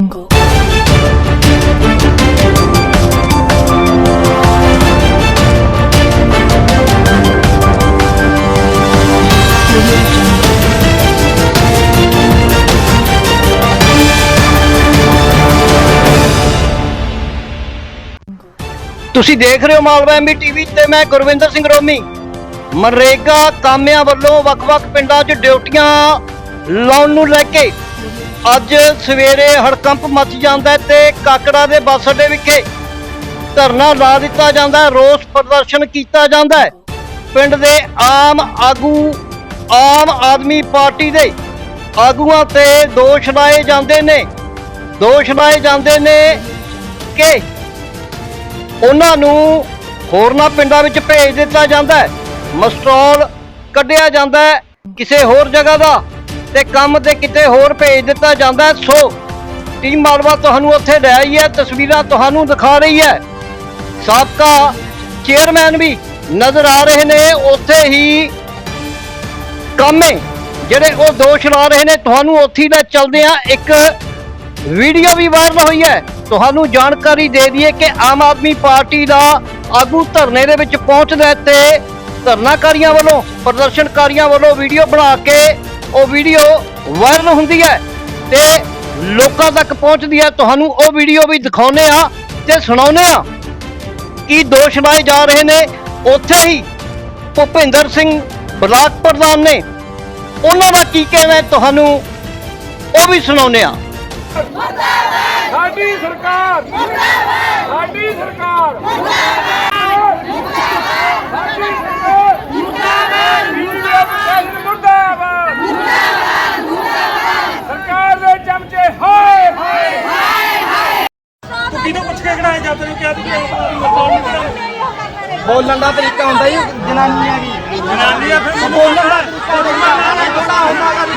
ਤੁਸੀਂ ਦੇਖ ਰਹੇ ਹੋ ਮਾਲਵਾ ਐਮਬੀ ਟੀਵੀ ਤੇ ਮੈਂ ਗੁਰਵਿੰਦਰ ਸਿੰਘ ਰੋਮੀ ਮਨਰੇਗਾ ਕਾਮਿਆਂ ਵੱਲੋਂ ਵੱਖ-ਵੱਖ ਪਿੰਡਾਂ 'ਚ ਡਿਊਟੀਆਂ ਲਾਉਣ ਨੂੰ ਲੈ ਕੇ ਅੱਜ ਸਵੇਰੇ ਹੜਕੰਪ ਮਚ ਜਾਂਦਾ ਤੇ ਕਾਕੜਾ ਦੇ ਬੱਸ ਅੱਡੇ ਵਿਖੇ ਧਰਨਾ ਲਾ ਦਿੱਤਾ ਜਾਂਦਾ ਰੋਸ ਪ੍ਰਦਰਸ਼ਨ ਕੀਤਾ ਜਾਂਦਾ ਪਿੰਡ ਦੇ ਆਮ ਆਗੂ, ਆਮ ਆਦਮੀ ਪਾਰਟੀ ਦੇ ਆਗੂਆਂ ਤੇ ਦੋਸ਼ ਲਾਏ ਜਾਂਦੇ ਨੇ। ਦੋਸ਼ ਲਾਏ ਜਾਂਦੇ ਨੇ ਕਿ ਉਹਨਾਂ ਨੂੰ ਹੋਰਨਾਂ ਪਿੰਡਾਂ ਵਿੱਚ ਭੇਜ ਦਿੱਤਾ ਜਾਂਦਾ ਹੈ। ਮਸਟਰੋਲ ਕੱਢਿਆ ਜਾਂਦਾ ਕਿਸੇ ਹੋਰ ਜਗ੍ਹਾ ਦਾ। ਤੇ ਕੰਮ ਤੇ ਕਿਤੇ ਹੋਰ ਭੇਜ ਦਿੱਤਾ ਜਾਂਦਾ ਸੋ, ਟੀਮ ਮਾਲਵਾ ਤੁਹਾਨੂੰ ਉੱਥੇ ਲੈ ਆਈ ਹੈ, ਤਸਵੀਰਾਂ ਤੁਹਾਨੂੰ ਦਿਖਾ ਰਹੀ ਹੈ। ਸਾਬਕਾ ਚੇਅਰਮੈਨ ਵੀ ਨਜ਼ਰ ਆ ਰਹੇ ਨੇ, ਉੱਥੇ ਹੀ ਕਾਮੇ ਜਿਹੜੇ ਉਹ ਦੋਸ਼ ਲਾ ਰਹੇ ਨੇ। ਤੁਹਾਨੂੰ ਉੱਥੇ ਦਾ ਲੈ ਚਲਦੇ ਆ ਇੱਕ ਵੀਡੀਓ ਵੀ ਵਾਇਰਲ ਹੋਈ ਹੈ। ਤੁਹਾਨੂੰ ਜਾਣਕਾਰੀ ਦੇ ਦਈਏ ਕਿ ਆਮ ਆਦਮੀ ਪਾਰਟੀ ਦਾ ਆਗੂ ਧਰਨੇ ਦੇ ਵਿੱਚ ਪਹੁੰਚਦਾ ਤੇ ਧਰਨਾਕਾਰੀਆਂ ਵੱਲੋਂ, ਪ੍ਰਦਰਸ਼ਨਕਾਰੀਆਂ ਵੱਲੋਂ ਵੀਡੀਓ ਬਣਾ ਕੇ ਉਹ ਵੀਡੀਓ ਵਾਇਰਲ ਹੁੰਦੀ ਹੈ ਤੇ ਲੋਕਾਂ ਤੱਕ ਪਹੁੰਚਦੀ ਹੈ। ਤੁਹਾਨੂੰ ਉਹ ਵੀਡੀਓ ਵੀ ਦਿਖਾਉਨੇ ਆ ਤੇ ਸੁਣਾਉਨੇ ਆ ਕੀ ਦੋਸ਼ ਲਾਏ ਜਾ ਰਹੇ ਨੇ। ਉੱਥੇ ਹੀ ਭੁਪਿੰਦਰ ਸਿੰਘ ਬਲਾਕ ਪ੍ਰਧਾਨ ਨੇ। ਉਹਨਾਂ ਦਾ ਕੀ ਕਹਿਣਾ ਤੁਹਾਨੂੰ? ਉਹ ਵੀ ਸੁਣਾਉਨੇ ਆ ਸਾਡੀ ਸਰਕਾਰ ਸਾਡੀ ਸਰਕਾਰ ਸਾਡੀ ਸਰਕਾਰ ਮੁਰਦਾਬਾਦ ਮੀਡੀਆ ਪ੍ਰਸ਼ਾਸਨ ਮੁਰਦਾਬਾਦ ਮੁਰਦਾਬਾਦ ਮੁਰਦਾਬਾਦ ਸਰਕਾਰ ਦੇ ਚਮਚੇ ਹਾਏ ਹਾਏ ਤੂੰ ਕਿਹਨੂੰ ਪੁੱਛ ਕੇ ਕਢਾਏ ਜਾਂ ਤੈਨੂੰ ਕਿਹਾ ਤੂੰ ਬੋਲਣ ਦਾ ਤਰੀਕਾ ਹੁੰਦਾ ਜੀ ਜਨਾਨੀਆਂ ਦੀ ਜਨਾਨੀ ਆ ਫਿਰ। ਬੋਲਣ ਦਾ ਤਰੀਕਾ ਹੁੰਦਾ ਹੁੰਦਾ ਗਾ ਵੀ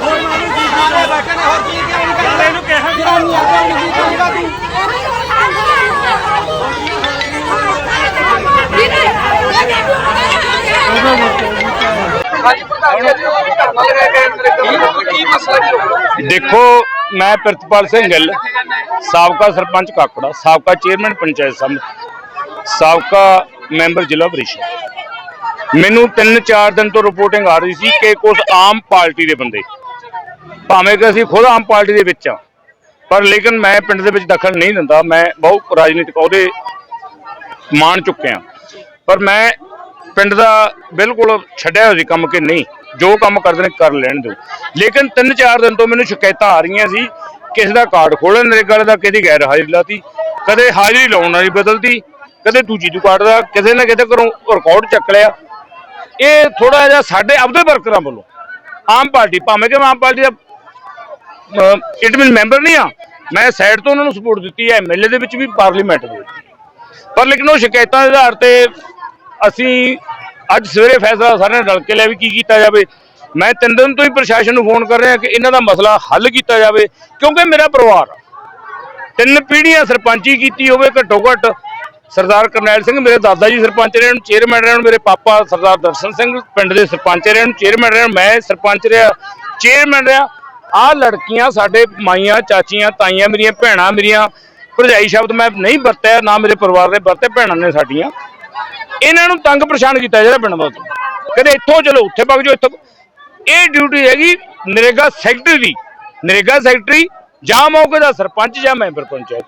ਹੋਰ ਮਾਨੂੰ ਕੀ ਕੀ ਬੈਠੇ ਨੇ ਹੋਰ ਕੀ ਕੀ ਚੱਲ ਇਹਨੂੰ ਕਿਹਾ ਜਨਾਨੀਆਂ ਦਾ ਨਹੀਂ ਚਾਹੀਦਾ ਤੂੰ ਦੇਖੋ ਮੈਂ ਪ੍ਰਿਤਪਾਲ ਸਿੰਘ ਗਿੱਲ, ਸਾਬਕਾ ਸਰਪੰਚ ਕਾਕੜਾ, ਸਾਬਕਾ ਚੇਅਰਮੈਨ ਪੰਚਾਇਤ ਸਮਿਤੀ, ਸਾਬਕਾ ਮੈਂਬਰ ਜ਼ਿਲ੍ਹਾ ਪਰਿਸ਼ਦ। ਮੈਨੂੰ 3-4 ਦਿਨ ਤੋਂ ਰਿਪੋਰਟਿੰਗ ਆ ਰਹੀ ਸੀ ਕਿ ਕੁਝ ਆਮ ਪਾਰਟੀ ਦੇ ਬੰਦੇ, ਭਾਵੇਂ ਕਿ ਅਸੀਂ ਖੁਦ ਆਮ ਪਾਰਟੀ ਦੇ ਵਿੱਚ ਆ ਪਰ ਲੇਕਿਨ ਮੈਂ ਪਿੰਡ ਦੇ ਵਿੱਚ ਦਖਲ ਨਹੀਂ ਦਿੰਦਾ, ਮੈਂ ਬਹੁਤ ਰਾਜਨੀਤਿਕ ਅਹੁਦੇ ਮਾਣ ਚੁੱਕਿਆ। ਪਰ ਮੈਂ ਪਿੰਡ ਦਾ ਬਿਲਕੁਲ ਛੱਡਿਆ ਹੋਇਆ ਸੀ ਕੰਮ ਕਿ ਨਹੀਂ, ਜੋ ਕੰਮ ਕਰਦੇ ਨੇ ਕਰ ਲੈਣ ਦਿਓ। ਲੇਕਿਨ 3-4 ਦਿਨ ਤੋਂ ਮੈਨੂੰ ਸ਼ਿਕਾਇਤਾਂ ਆ ਰਹੀਆਂ ਸੀ, ਕਿਸੇ ਦਾ ਕਾਰਡ ਖੋਲ੍ਹਣ ਗੱਲ ਦਾ ਕਿਸੇ ਗੈਰ ਹਾਜ਼ਰੀ ਲਾਤੀ, ਕਦੇ ਹਾਜ਼ਰੀ ਲਾਉਣ ਵਾਲੀ ਬਦਲਤੀ, ਕਦੇ ਦੂਜੀ ਦੀ ਕਾਰਡ ਦਾ, ਕਿਸੇ ਨਾ ਕਿਤੇ ਘਰੋਂ ਰਿਕਾਰਡ ਚੱਕ ਲਿਆ। ਇਹ ਥੋੜਾ ਜਿਹਾ ਸਾਡੇ ਆਪਦੇ ਵਰਕਰਾਂ ਵੱਲੋਂ, ਆਮ ਪਾਰਟੀ, ਭਾਵੇਂ ਕਿ ਆਮ ਪਾਰਟੀ ਦਾ ਇਟ ਮੈਂਬਰ ਨਹੀਂ ਆ ਮੈਂ ਸਾਈਡ ਤੋਂ ਉਹਨਾਂ ਨੂੰ ਸਪੋਰਟ ਦਿੱਤੀ ਹੈ ਐਮਐਲਏ ਦੇ ਵਿੱਚ ਵੀ ਪਾਰਲੀਮੈਂਟ ਦੇ ਵਿੱਚ। ਪਰ ਲੇਕਿਨ ਉਹ ਸ਼ਿਕਾਇਤਾਂ ਦੇ ਆਧਾਰ ਤੇ ਅਸੀਂ ਅੱਜ ਸਵੇਰੇ ਫੈਸਲਾ ਸਾਰਿਆਂ ਨੇ ਰਲ ਕੇ ਲਿਆ ਵੀ ਕੀ ਕੀਤਾ ਜਾਵੇ। ਮੈਂ ਤਿੰਨ ਦਿਨ ਤੋਂ ਹੀ ਪ੍ਰਸ਼ਾਸਨ ਨੂੰ ਫੋਨ ਕਰ ਰਿਹਾ ਕਿ ਇਹਨਾਂ ਦਾ ਮਸਲਾ ਹੱਲ ਕੀਤਾ ਜਾਵੇ, ਕਿਉਂਕਿ ਮੇਰਾ ਪਰਿਵਾਰ ਤਿੰਨ ਪੀੜ੍ਹੀਆਂ ਸਰਪੰਚੀ ਕੀਤੀ ਹੋਵੇ ਘੱਟੋ ਘੱਟ, ਸਰਦਾਰ ਕਰਨੈਲ ਸਿੰਘ ਮੇਰੇ ਦਾਦਾ ਜੀ ਸਰਪੰਚ ਰਹੇ ਹਨ, ਚੇਅਰਮੈਨ ਰਹੇ ਹਨ, ਮੇਰੇ ਪਾਪਾ ਸਰਦਾਰ ਦਰਸ਼ਨ ਸਿੰਘ ਪਿੰਡ ਦੇ ਸਰਪੰਚ ਰਹੇ ਹਨ, ਚੇਅਰਮੈਨ ਰਹੇ ਮੈਂ ਸਰਪੰਚ ਰਿਹਾ, ਚੇਅਰਮੈਨ ਰਿਹਾ। ਆਹ ਲੜਕੀਆਂ ਸਾਡੇ ਮਾਈਆਂ, ਚਾਚੀਆਂ, ਤਾਈਆਂ ਮੇਰੀਆਂ, ਭੈਣਾਂ ਮੇਰੀਆਂ, ਭਰਜਾਈ ਸ਼ਬਦ ਮੈਂ ਨਹੀਂ ਵਰਤਿਆ, ਨਾ ਮੇਰੇ ਪਰਿਵਾਰ ਨੇ ਵਰਤੇ, ਭੈਣਾਂ ਨੇ ਸਾਡੀਆਂ। ਇਹਨਾਂ ਨੂੰ ਤੰਗ ਪਰੇਸ਼ਾਨ ਕੀਤਾ ਜਿਹੜਾ ਪਿੰਡ ਦਾ ਕਦੇ ਇੱਥੋਂ ਚਲੋ, ਉੱਥੇ ਵਗ ਜਾਓ, ਇੱਥੋਂ। ਇਹ ਡਿਊਟੀ ਹੈਗੀ ਨਰੇਗਾ ਸੈਕਟਰੀ ਦੀ। ਨਰੇਗਾ ਸੈਕਟਰੀ ਜਾਂ ਮੌਕੇ ਦਾ ਸਰਪੰਚ ਜਾਂ ਮੈਂਬਰ ਪੰਚਾਇਤ।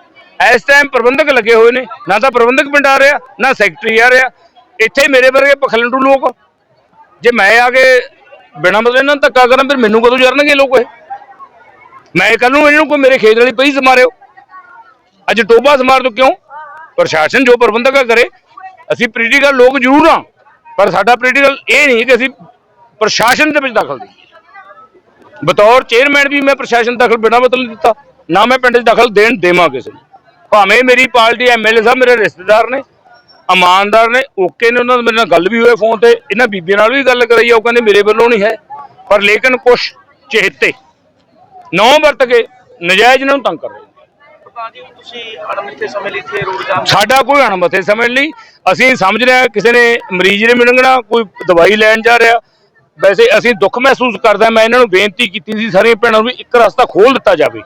ਇਸ ਟਾਈਮ ਪ੍ਰਬੰਧਕ ਲੱਗੇ ਹੋਏ ਨੇ। ਨਾ ਤਾਂ ਪ੍ਰਬੰਧਕ ਪਿੰਡ ਆ ਰਿਹਾ, ਨਾ ਸੈਕਟਰੀ ਆ ਰਿਹਾ। ਇੱਥੇ ਮੇਰੇ ਵਰਗੇ ਪਖਲੰਡੂ ਲੋਕ। ਜੇ ਮੈਂ ਆ ਕੇ ਬਿਨਾਂ ਮਤਲਬ ਇਹਨਾਂ ਨੂੰ ਧੱਕਾ ਕਰਾਂ, ਫਿਰ ਮੈਨੂੰ ਕਦੋਂ ਜਰਨਗੇ ਲੋਕ ਇਹ? ਮੈਂ ਕੱਲ ਨੂੰ ਇਹਨਾਂ ਨੂੰ ਕੋਈ ਮੇਰੇ ਖੇਤ ਵਾਲੀ ਪਈ ਸਮਾਰਿਓ ਅੱਜ ਟੋਬਾ ਸਮਾਰ ਤੋਂ ਕਿਉਂ? ਪ੍ਰਸ਼ਾਸਨ ਜੋ ਪ੍ਰਬੰਧਕ ਕਰੇ ਅਸੀਂ ਪੋਲੀਟੀਕਲ ਲੋਕ ਜ਼ਰੂਰ ਹਾਂ, ਪਰ ਸਾਡਾ ਪੋਲੀਟੀਕਲ ਇਹ ਨਹੀਂ ਕਿ ਅਸੀਂ ਪ੍ਰਸ਼ਾਸਨ ਦੇ ਵਿੱਚ ਦਖਲ ਦੇਈਏ ਬਤੌਰ ਚੇਅਰਮੈਨ ਵੀ ਮੈਂ ਪ੍ਰਸ਼ਾਸਨ ਦਖਲ ਬਿਨਾਂ ਮਤਲਬ ਦਿੱਤਾ, ਨਾ ਮੈਂ ਪਿੰਡ 'ਚ ਦਖਲ ਦੇਣ ਦੇਵਾਂ ਕਿਸੇ ਨੂੰ। ਭਾਵੇਂ ਮੇਰੀ ਪਾਰਟੀ ਐਮਐਲਏ ਸਾਹਿਬ ਮੇਰੇ ਰਿਸ਼ਤੇਦਾਰ ਨੇ, ਇਮਾਨਦਾਰ ਨੇ, ਓਕੇ ਨੇ ਉਹਨਾਂ ਨਾਲ ਮੇਰੇ ਨਾਲ ਗੱਲ ਵੀ ਹੋਏ ਫੋਨ ਤੇ, ਇਹਨਾਂ ਬੀਬੀਆਂ ਨਾਲ ਵੀ ਗੱਲ ਕਰਾਈ ਉਹ ਕਹਿੰਦੇ ਮੇਰੇ ਵੱਲੋਂ ਨਹੀਂ ਹੈ, ਪਰ ਲੇਕਿਨ ਕੁਛ ਚਿਹਤੇ ਨੌ ਵਰਤ ਕੇ ਨਜਾਇਜ਼ ਇਹਨਾਂ ਨੂੰ ਤੰਗ ਕਰ ਰਹੇ ਜੀ ਤੁਸੀਂ ਅਣਮਿੱਥੇ ਸਮੇਂ ਲਈ ਇੱਥੇ ਰੋਡ ਜਾਮ ਸਾਡਾ ਕੋਈ ਅਣਮਤੇ ਸਮਝ ਨਹੀਂ। ਅਸੀਂ ਸਮਝ ਰਹੇ ਕਿਸੇ ਨੇ ਮਰੀਜ਼ ਨੇ ਮਿਲਣਾ, ਕੋਈ ਦਵਾਈ ਲੈਣ ਜਾ ਰਿਹਾ। ਵੈਸੇ ਅਸੀਂ ਦੁੱਖ ਮਹਿਸੂਸ ਕਰਦਾ, ਮੈਂ ਇਹਨਾਂ ਨੂੰ ਬੇਨਤੀ ਕੀਤੀ ਸੀ, ਸਾਰੀਆਂ ਭੈਣਾਂ ਨੂੰ ਵੀ ਇੱਕ ਰਸਤਾ ਖੋਲ ਦਿੱਤਾ ਜਾਵੇ।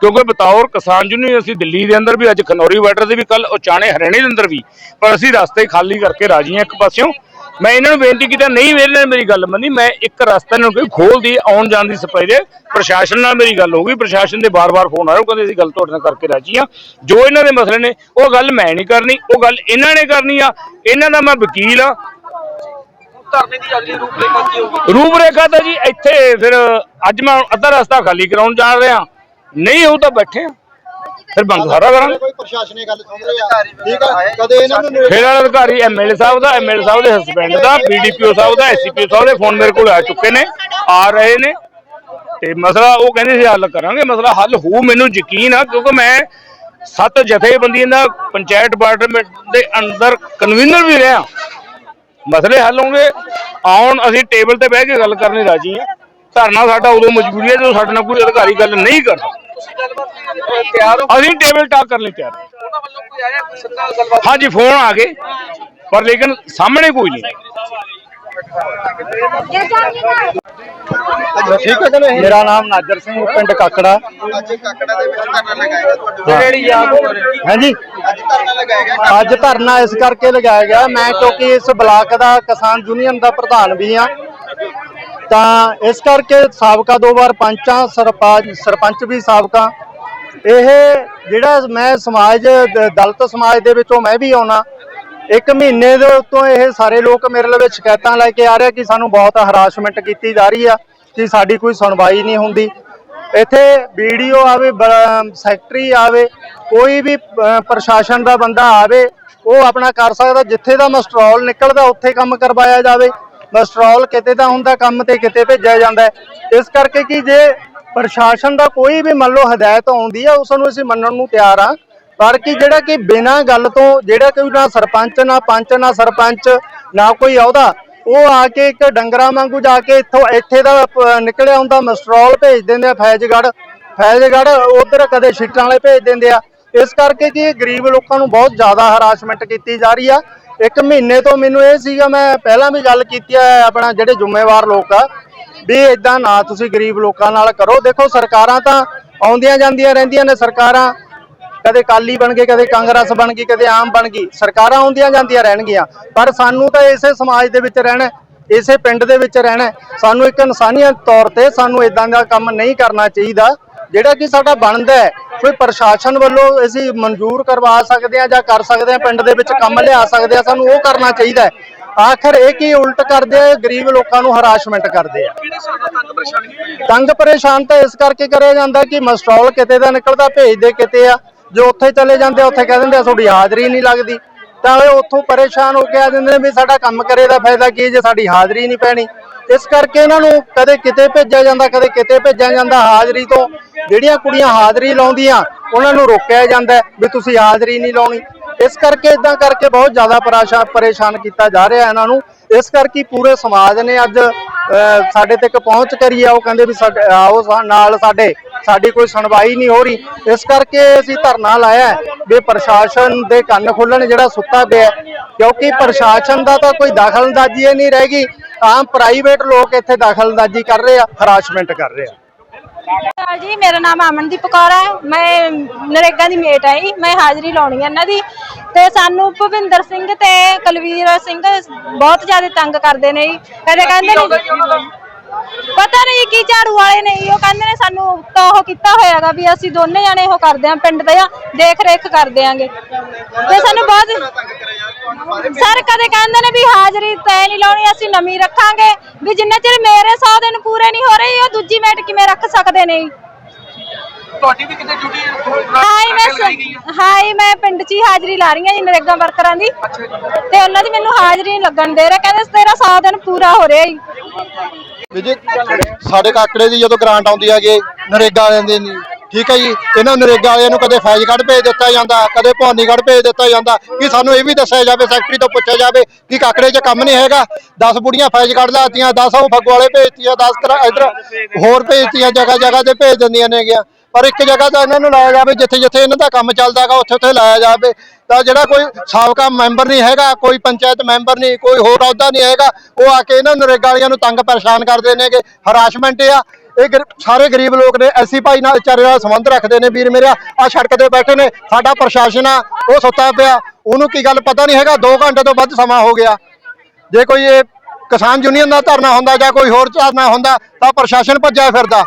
ਕਿਉਂਕਿ ਬਤੌਰ ਕਿਸਾਨ ਯੂਨੀਅਨ ਅਸੀਂ ਦਿੱਲੀ ਦੇ ਅੰਦਰ ਵੀ, ਅੱਜ ਖਨੌਰੀ ਬਾਰਡਰ ਦੇ ਵੀ ਕੱਲ ਉਚਾਣੇ ਹਰਿਆਣੇ ਦੇ ਅੰਦਰ ਵੀ, ਪਰ ਅਸੀਂ ਰਸਤੇ ਖਾਲੀ ਕਰਕੇ ਰਾਜੀ ਹਾਂ ਇੱਕ ਪਾਸਿਓਂ। ਮੈਂ ਇਹਨਾਂ ਨੂੰ ਬੇਨਤੀ ਕੀਤਾ ਨਹੀਂ ਨੇ ਮੇਰੀ ਗੱਲ ਮੰਨੀ ਮੈਂ ਇੱਕ ਰਸਤਾ ਇਹਨਾਂ ਨੂੰ ਕੋਈ ਖੋਲ ਦੀ ਆਉਣ ਜਾਣ ਦੀ ਸਪਾਈ ਦੇ ਪ੍ਰਸ਼ਾਸਨ ਨਾਲ ਮੇਰੀ ਗੱਲ ਹੋ ਗਈ ਪ੍ਰਸ਼ਾਸਨ ਦੇ ਬਾਰ-ਬਾਰ ਫੋਨ ਆ ਰਹੇ ਉਹ ਕਹਿੰਦੇ ਅਸੀਂ ਗੱਲ ਤੁਹਾਡੇ ਨਾਲ ਕਰਕੇ ਰਾਜੀ ਹਾਂ। ਜੋ ਇਹਨਾਂ ਦੇ ਮਸਲੇ ਨੇ ਉਹ ਗੱਲ ਮੈਂ ਨਹੀਂ ਕਰਨੀ ਉਹ ਗੱਲ ਇਹਨਾਂ ਨੇ ਕਰਨੀ ਆ ਇਹਨਾਂ ਦਾ ਮੈਂ ਵਕੀਲ ਆ ਧਰਨੇ ਦੀ ਅਗਲੀ ਰੂਪਰੇਖਾ ਕੀ ਹੋਊਗੀ? ਰੂਪਰੇਖਾ ਤਾਂ ਜੀ ਇੱਥੇ ਫਿਰ ਅੱਜ ਮੈਂ ਅੱਧਾ ਰਸਤਾ ਖਾਲੀ ਕਰਾਉਣ ਜਾ ਰਿਹਾ ਨਹੀਂ ਉਹ ਤਾਂ ਬੈਠੇ ਆ ਫਿਰ ਬੰਦ ਸਾਰਾ ਕਰਾਂਗੇ ਕੋਈ ਪ੍ਰਸ਼ਾਸਨੀ ਗੱਲ ਸੁਣ ਰਿਹਾ। ਠੀਕ ਹੈ ਕਦੇ ਇਹਨਾਂ ਨੂੰ ਫਿਰ ਵਾਲਾ ਅਧਿਕਾਰੀ ਐਮਐਲਏ ਸਾਹਿਬ ਦਾ ਐਮਐਲਏ ਸਾਹਿਬ ਦੇ ਹਸਬੰਡ ਦਾ ਬੀਡੀਪੀਓ ਸਾਹਿਬ ਦਾ ਐਸਸੀਪੀਓ ਸਾਹਿਬ ਦੇ ਫੋਨ ਮੇਰੇ ਕੋਲ ਆ ਚੁੱਕੇ ਨੇ ਆ ਰਹੇ ਨੇ। ਤੇ ਮਸਲਾ ਉਹ ਕਹਿੰਦੇ ਸੀ ਹੱਲ ਕਰਾਂਗੇ। ਮਸਲਾ ਹੱਲ ਹੋਊ ਮੈਨੂੰ ਯਕੀਨ ਆ ਕਿਉਂਕਿ ਮੈਂ ਸੱਤ ਜਥੇਬੰਦੀਆਂ ਦਾ ਪੰਚਾਇਤ ਡਿਪਾਰਟਮੈਂਟ ਦੇ ਅੰਦਰ ਕਨਵੀਨਰ ਵੀ ਰਿਹਾ। ਮਸਲੇ ਹੱਲ ਹੋਣਗੇ। ਆਉਣ ਅਸੀਂ ਟੇਬਲ ਤੇ ਬਹਿ ਕੇ ਗੱਲ ਕਰਨ ਰਾਜੀ ਹਾਂ ਧਰਨਾ ਸਾਡਾ ਉਦੋਂ ਮਜਬੂਰੀ ਹੈ ਜਦੋਂ ਸਾਡੇ ਨਾਲ ਕੋਈ ਅਧਿਕਾਰੀ ਗੱਲ ਨਹੀਂ ਕਰਦਾ। ਤੁਸੀਂ ਗੱਲਬਾਤ ਲਈ, ਅਹ, ਤਿਆਰ ਹੋ? ਅਸੀਂ ਟੇਬਲ ਟਾਕ ਕਰਨ ਲਈ ਤਿਆਰ। ਹਾਂ ਉਹਨਾਂ ਵੱਲੋਂ ਕੋਈ ਆਇਆ ਕੋਈ ਸਰਕਾਰ ਨਾਲ ਗੱਲਬਾਤ ਹਾਂਜੀ ਫੋਨ ਆ ਗਏ। ਪਰ ਲੇਕਿਨ ਸਾਹਮਣੇ ਕੋਈ ਨਹੀਂ। ਠੀਕ ਹੈ ਕਿ ਨਹੀਂ ਮੇਰਾ ਨਾਮ ਨਾਜਰ ਸਿੰਘ ਪਿੰਡ ਕਾਕੜਾ। ਅੱਜ ਕਾਕੜਾ ਦੇ ਵਿੱਚ ਧਰਨਾ ਲਗਾਏਗਾ ਤੁਹਾਡੇ। ਜਿਹੜੀ ਯਾਦ ਹੋ ਰਹੀ ਹਾਂਜੀ। ਅੱਜ ਧਰਨਾ ਲਗਾਏਗਾ ਅੱਜ ਧਰਨਾ ਇਸ ਕਰਕੇ ਲਗਾਇਆ ਗਿਆ। ਮੈਂ ਕਿਉਂਕਿ ਇਸ ਬਲਾਕ ਦਾ ਕਿਸਾਨ ਯੂਨੀਅਨ ਦਾ ਪ੍ਰਧਾਨ ਵੀ ਹਾਂ। ਤਾਂ ਇਸ ਕਰਕੇ ਸਾਬਕਾ ਦੋ ਵਾਰ ਪੰਚਾਂ, ਸਰਪੰਚ ਸਰਪੰਚ ਵੀ ਸਾਬਕਾ। ਇਹ ਜਿਹੜਾ ਮੈਂ ਸਮਾਜ ਦ- ਦਲਿਤ ਸਮਾਜ ਦੇ ਵਿੱਚੋਂ ਮੈਂ ਵੀ ਆਉਣਾ। ਇੱਕ ਮਹੀਨੇ ਦੇ ਉੱਤੋਂ ਇਹ ਸਾਰੇ ਲੋਕ ਮੇਰੇ ਲਈ ਸ਼ਿਕਾਇਤਾਂ ਲੈ ਕੇ ਆ ਰਹੇ ਕਿ ਸਾਨੂੰ ਬਹੁਤ ਹਰਾਸਮੈਂਟ ਕੀਤੀ ਜਾ ਰਹੀ ਆ, ਕਿ ਸਾਡੀ ਕੋਈ ਸੁਣਵਾਈ ਨਹੀਂ ਹੁੰਦੀ। ਇੱਥੇ ਵੀਡੀਓ ਆਵੇ, ਬ- ਸੈਕਟਰੀ ਆਵੇ, ਕੋਈ ਵੀ ਪ੍ਰਸ਼ਾਸਨ ਦਾ ਬੰਦਾ ਆਵੇ, ਉਹ ਆਪਣਾ ਕਰ ਸਕਦਾ। ਜਿੱਥੇ ਦਾ ਮਸਟਰੋਲ ਨਿਕਲਦਾ, ਉੱਥੇ ਕੰਮ ਕਰਵਾਇਆ ਜਾਵੇ। ਮਸਟਰੋਲ ਕਿਤੇ ਦਾ ਹੁੰਦਾ, ਕੰਮ ਤੇ ਕਿਤੇ ਭੇਜਿਆ ਜਾਂਦਾ ਇਸ ਕਰਕੇ ਕਿ ਜੇ ਪ੍ਰਸ਼ਾਸਨ ਦਾ ਕੋਈ ਵੀ ਮੰਨ ਲਓ ਹਦਾਇਤ ਆਉਂਦੀ ਆ ਉਸ ਨੂੰ ਅਸੀਂ ਮੰਨਣ ਨੂੰ ਤਿਆਰ ਆ। ਪਰ ਕਿ ਜਿਹੜਾ ਕਿ ਬਿਨਾਂ ਗੱਲ ਤੋਂ, ਜਿਹੜਾ ਕੋਈ ਨਾ ਸਰਪੰਚ, ਨਾ ਪੰਚ, ਨਾ ਸਰਪੰਚ, ਨਾ ਕੋਈ ਅਹੁਦਾ, ਉਹ ਆ ਕੇ ਇੱਕ ਡੰਗਰਾਂ ਵਾਂਗੂ ਜਾ ਕੇ ਇੱਥੋਂ ਇੱਥੇ ਦਾ ਨਿਕਲਿਆ ਹੁੰਦਾ ਮਸਟਰੋਲ ਭੇਜ ਦਿੰਦੇ ਆ ਫੈਜ਼ਗੜ ਫੈਜ਼ਗੜ ਉਧਰ ਕਦੇ ਸ਼ੀਟਾਂ ਵਾਲੇ ਭੇਜ ਦਿੰਦੇ ਆ। ਇਸ ਕਰਕੇ ਕਿ ਗਰੀਬ ਲੋਕਾਂ ਨੂੰ ਬਹੁਤ ਜ਼ਿਆਦਾ ਹਰਾਸਮੈਂਟ ਕੀਤੀ ਜਾ ਰਹੀ ਆ। ਇੱਕ ਮਹੀਨੇ ਤੋਂ ਮੈਨੂੰ ਇਹ ਸੀਗਾ, ਮੈਂ ਪਹਿਲਾਂ ਵੀ ਗੱਲ ਕੀਤੀ ਹੈ ਆਪਣਾ ਜਿਹੜੇ ਜ਼ਿੰਮੇਵਾਰ ਲੋਕ ਆ, ਵੀ ਇਦਾਂ ਨਾ ਤੁਸੀਂ ਗਰੀਬ ਲੋਕਾਂ ਨਾਲ ਕਰੋ। ਦੇਖੋ, ਸਰਕਾਰਾਂ ਤਾਂ ਆਉਂਦੀਆਂ ਜਾਂਦੀਆਂ ਰਹਿੰਦੀਆਂ ਨੇ, ਸਰਕਾਰਾਂ ਕਦੇ ਕਾਲੀ ਬਣ ਗਏ ਕਦੇ ਕਾਂਗਰਸ ਬਣ ਗਈ, ਕਦੇ ਆਮ ਬਣ ਗਈ, ਸਰਕਾਰਾਂ ਆਉਂਦੀਆਂ ਜਾਂਦੀਆਂ ਰਹਿਣਗੀਆਂ। ਪਰ ਸਾਨੂੰ ਤਾਂ ਇਸੇ ਸਮਾਜ ਦੇ ਵਿੱਚ ਰਹਿਣਾ ਇਸੇ ਪਿੰਡ ਦੇ ਵਿੱਚ ਰਹਿਣਾ ਸਾਨੂੰ ਇੱਕ ਇਨਸਾਨੀਅਤ ਤੌਰ ਤੇ ਸਾਨੂੰ ਇਦਾਂ ਦਾ ਕੰਮ ਨਹੀਂ ਕਰਨਾ ਚਾਹੀਦਾ, ਜਿਹੜਾ ਕਿ ਸਾਡਾ ਬਣਦਾ ਹੈ। ਕੋਈ ਪ੍ਰਸ਼ਾਸਨ ਵੱਲੋਂ ਅਸੀਂ ਮਨਜ਼ੂਰ ਕਰਵਾ ਸਕਦੇ ਹਾਂ ਜਾਂ ਕਰ ਸਕਦੇ ਹਾਂ ਪਿੰਡ ਦੇ ਵਿੱਚ ਕੰਮ ਲਿਆ ਸਕਦੇ ਹਾਂ ਸਾਨੂੰ ਉਹ ਕਰਨਾ ਚਾਹੀਦਾ ਹੈ। ਆਖਰ ਇਹ ਕੀ ਉਲਟ ਕਰਦੇ ਆ ਗਰੀਬ ਲੋਕਾਂ ਨੂੰ ਹਰਾਸਮੈਂਟ ਕਰਦੇ ਆ। ਤੰਗ ਪਰੇਸ਼ਾਨੀ ਤਾਂ ਇਸ ਕਰਕੇ ਕਰਿਆ ਜਾਂਦਾ ਕਿ ਮਸਟਰੋਲ ਕਿਤੇ ਦਾ ਨਿਕਲਦਾ ਭੇਜਦੇ ਕਿਤੇ ਆ। ਜੋ ਉੱਥੇ ਚਲੇ ਜਾਂਦੇ ਆ ਉੱਥੇ ਕਹਿ ਦਿੰਦੇ ਆ ਤੁਹਾਡੀ ਹਾਜ਼ਰੀ ਨਹੀਂ ਲੱਗਦੀ। ਤਾਂ ਇਹ ਉੱਥੋਂ ਪਰੇਸ਼ਾਨ ਹੋ ਕੇ ਆ ਜਾਂਦੇ ਨੇ ਵੀ ਸਾਡਾ ਕੰਮ ਕਰੇ ਦਾ ਫਾਇਦਾ ਕੀ ਜੇ ਸਾਡੀ ਹਾਜ਼ਰੀ ਨਹੀਂ ਪੈਣੀ? ਇਸ ਕਰਕੇ ਇਹਨਾਂ ਨੂੰ ਕਦੇ ਕਿਤੇ ਭੇਜਿਆ ਜਾਂਦਾ, ਕਦੇ ਕਿਤੇ ਭੇਜਿਆ ਜਾਂਦਾ ਹਾਜ਼ਰੀ ਤੋਂ। ਜਿਹੜੀਆਂ ਕੁੜੀਆਂ ਹਾਜ਼ਰੀ ਲਾਉਂਦੀਆਂ, ਉਹਨਾਂ ਨੂੰ ਰੋਕਿਆ ਜਾਂਦਾ ਵੀ ਤੁਸੀਂ ਹਾਜ਼ਰੀ ਨਹੀਂ ਲਾਉਣੀ। ਇਸ ਕਰਕੇ ਇਦਾਂ ਕਰਕੇ ਬਹੁਤ ਜ਼ਿਆਦਾ ਪਰੇਸ਼ਾਨ ਪਰੇਸ਼ਾਨ ਕੀਤਾ ਜਾ ਰਿਹਾ ਇਹਨਾਂ ਨੂੰ। ਇਸ ਕਰਕੇ ਪੂਰੇ ਸਮਾਜ ਨੇ ਅੱਜ ਸਾਡੇ ਤੱਕ ਪਹੁੰਚ ਕਰੀ ਆ। ਉਹ ਕਹਿੰਦੇ ਵੀ ਸਾਡੇ, ਆਓ ਨਾਲ ਸਾਡੇ ਸਾਡੀ ਕੋਈ ਸੁਣਵਾਈ ਨਹੀਂ ਹੋ ਰਹੀ। ਇਸ ਕਰਕੇ ਅਸੀਂ ਧਰਨਾ ਲਾਇਆ ਵੀ ਪ੍ਰਸ਼ਾਸਨ ਦੇ ਕੰਨ ਖੋਲਣ ਜਿਹੜਾ ਸੁੱਤਾ ਪਿਆ ਕਿਉਂਕਿ ਪ੍ਰਸ਼ਾਸਨ ਦਾ ਤਾਂ ਕੋਈ ਦਖਲਅੰਦਾਜ਼ੀ ਹੀ ਨਹੀਂ ਰਹੇਗੀ ਆਮ ਪ੍ਰਾਈਵੇਟ ਲੋਕ ਇੱਥੇ ਦਖਲਅੰਦਾਜ਼ੀ ਕਰ ਰਹੇ ਆ ਹਰਾਸਮੈਂਟ ਕਰ ਰਹੇ ਆ। ਜੀ, ਮੇਰਾ ਨਾਮ ਅਮਨਦੀਪ ਕੌਰ ਹੈ। ਮੈਂ ਨਰੇਗਾ ਦੀ ਮੇਟ ਹੈ ਜੀ ਮੈਂ ਹਾਜ਼ਰੀ ਲਾਉਣੀ ਹੈ ਇਹਨਾਂ ਦੀ। ਤੇ ਸਾਨੂੰ ਭੁਪਿੰਦਰ ਸਿੰਘ ਤੇ ਕੁਲਵੀਰ ਸਿੰਘ ਬਹੁਤ ਜ਼ਿਆਦਾ ਤੰਗ ਕਰਦੇ ਨੇ ਜੀ। ਕਦੇ ਕਹਿੰਦੇ ਨੇ ਪਤਾ ਨਹੀਂ ਕੀ ਝਾੜੂ ਵਾਲੇ ਨੇ ਉਹ ਕਹਿੰਦੇ ਨੇ ਸਾਨੂੰ ਤਾਂ ਉਹ ਕੀਤਾ ਹੋਇਆਗਾ ਵੀ ਅਸੀਂ ਦੋਨੇ ਜਾਣੇ ਉਹ ਕਰਦੇ ਆਂ ਪਿੰਡ ਦੇ ਆ ਦੇਖ ਰੇਖ ਕਰਦੇ ਆਂਗੇ। ਤੇ ਸਾਨੂੰ ਬਹੁਤ ਸਰ ਕਦੇ ਕਹਿੰਦੇ ਨੇ ਵੀ ਹਾਜ਼ਰੀ ਤੈ ਨਹੀਂ ਲਾਉਣੀ, ਅਸੀਂ ਨਵੀਂ ਰੱਖਾਂਗੇ, ਵੀ ਜਿੰਨੇ ਚਿਰ ਮੇਰੇ 100 ਦਿਨ ਪੂਰੇ ਨਹੀਂ ਹੋ ਰਹੇ, ਉਹ ਦੂਜੀ ਮੇਟ ਕਿਵੇਂ ਰੱਖ ਸਕਦੇ ਨੇ ਤੁਹਾਡੀ ਵੀ ਕਿਤੇ ਡਿਊਟੀ ਹਾਈ ਮੈਂ ਹਾਈ ਮੈਂ ਪਿੰਡ 'ਚ ਹੀ ਹਾਜ਼ਰੀ ਲਾ ਰਹੀ ਹਾਂ ਜੀ ਨਰੇਗਾ ਵਰਕਰਾਂ ਦੀ। ਤੇ ਉਹਨਾਂ ਦੀ ਮੈਨੂੰ ਹਾਜ਼ਰੀ ਨਹੀਂ ਲੱਗਣ ਦੇ ਰਹੇ। ਕਹਿੰਦੇ ਤੇਰਾ 100 ਦਿਨ ਪੂਰਾ ਹੋ ਰਿਹਾ ਜੀ। ਵੀ ਜੀ ਸਾਡੇ ਕਾਕੜੇ ਦੀ ਜਦੋਂ ਗ੍ਰਾਂਟ ਆਉਂਦੀ ਹੈਗੀ ਨਰੇਗਾ ਵਾਲਿਆਂ ਦੀ ਨਹੀਂ। ਠੀਕ ਹੈ ਜੀ? ਇਹਨਾਂ ਨਰੇਗਾ ਵਾਲਿਆਂ ਨੂੰ ਕਦੇ ਫੈਜ਼ਗੜ੍ਹ ਭੇਜ ਦਿੱਤਾ ਜਾਂਦਾ ਕਦੇ ਭਵਾਨੀਗੜ੍ਹ ਭੇਜ ਦਿੱਤਾ ਜਾਂਦਾ। ਕਿ ਸਾਨੂੰ ਇਹ ਵੀ ਦੱਸਿਆ ਜਾਵੇ ਸੈਕਟਰੀ ਤੋਂ ਪੁੱਛਿਆ ਜਾਵੇ ਕਿ ਕਾਕੜੇ 'ਚ ਕੰਮ ਨਹੀਂ ਹੈਗਾ? 10 ਬੁੜੀਆਂ ਫੈਜ਼ਗੜ੍ਹ ਲਾਤੀਆਂ 10 ਉਹ ਫੱਗੂ ਵਾਲੇ ਭੇਜਤੀਆਂ 10 ਕਰਾ ਇਧਰ ਹੋਰ ਭੇਜਤੀਆਂ ਜਗ੍ਹਾ ਜਗ੍ਹਾ ਤੇ ਭੇਜ ਦਿੰਦੀਆਂ ਨੇਗੀਆਂ। ਪਰ ਇੱਕ ਜਗ੍ਹਾ ਤਾਂ ਇਹਨਾਂ ਨੂੰ ਲਾਇਆ ਜਾਵੇ ਜਿੱਥੇ ਜਿੱਥੇ ਇਹਨਾਂ ਦਾ ਕੰਮ ਚੱਲਦਾ ਹੈਗਾ, ਉੱਥੇ ਉੱਥੇ ਲਾਇਆ ਜਾਵੇ। ਤਾਂ ਜਿਹੜਾ ਕੋਈ ਸਾਬਕਾ ਮੈਂਬਰ ਨਹੀਂ ਹੈਗਾ, ਕੋਈ ਪੰਚਾਇਤ ਮੈਂਬਰ ਨਹੀਂ, ਕੋਈ ਹੋਰ ਅਹੁਦਾ ਨਹੀਂ ਹੈਗਾ, ਉਹ ਆ ਕੇ ਇਹਨਾਂ ਨਰੇਗਾ ਵਾਲਿਆਂ ਨੂੰ ਤੰਗ ਪਰੇਸ਼ਾਨ ਕਰਦੇ ਨੇਗੇ। ਹਰਾਸ਼ਮੈਂਟ ਆ। ਇਹ ਗਰ- ਸਾਰੇ ਗਰੀਬ ਲੋਕ ਨੇ, ਐਸੀ ਭਾਈ ਨਾਲ ਵਿਚਾਰੇ ਨਾਲ ਸੰਬੰਧ ਰੱਖਦੇ ਨੇ, ਵੀਰ ਮੇਰਾ ਆ ਸੜਕ ਤੇ ਬੈਠੇ ਨੇ, ਸਾਡਾ ਪ੍ਰਸ਼ਾਸਨ ਆ, ਉਹ ਸੁੱਤਾ ਪਿਆ। ਉਹਨੂੰ ਕੀ ਗੱਲ ਪਤਾ ਨਹੀਂ ਹੈਗਾ 2 ਘੰਟੇ ਤੋਂ ਵੱਧ ਸਮਾਂ ਹੋ ਗਿਆ। ਜੇ ਕੋਈ ਇਹ ਕਿਸਾਨ ਯੂਨੀਅਨ ਦਾ ਧਰਨਾ ਹੁੰਦਾ ਜਾਂ ਕੋਈ ਹੋਰ ਧਰਨਾ ਹੁੰਦਾ, ਤਾਂ ਪ੍ਰਸ਼ਾਸਨ ਭੱਜਿਆ ਫਿਰਦਾ।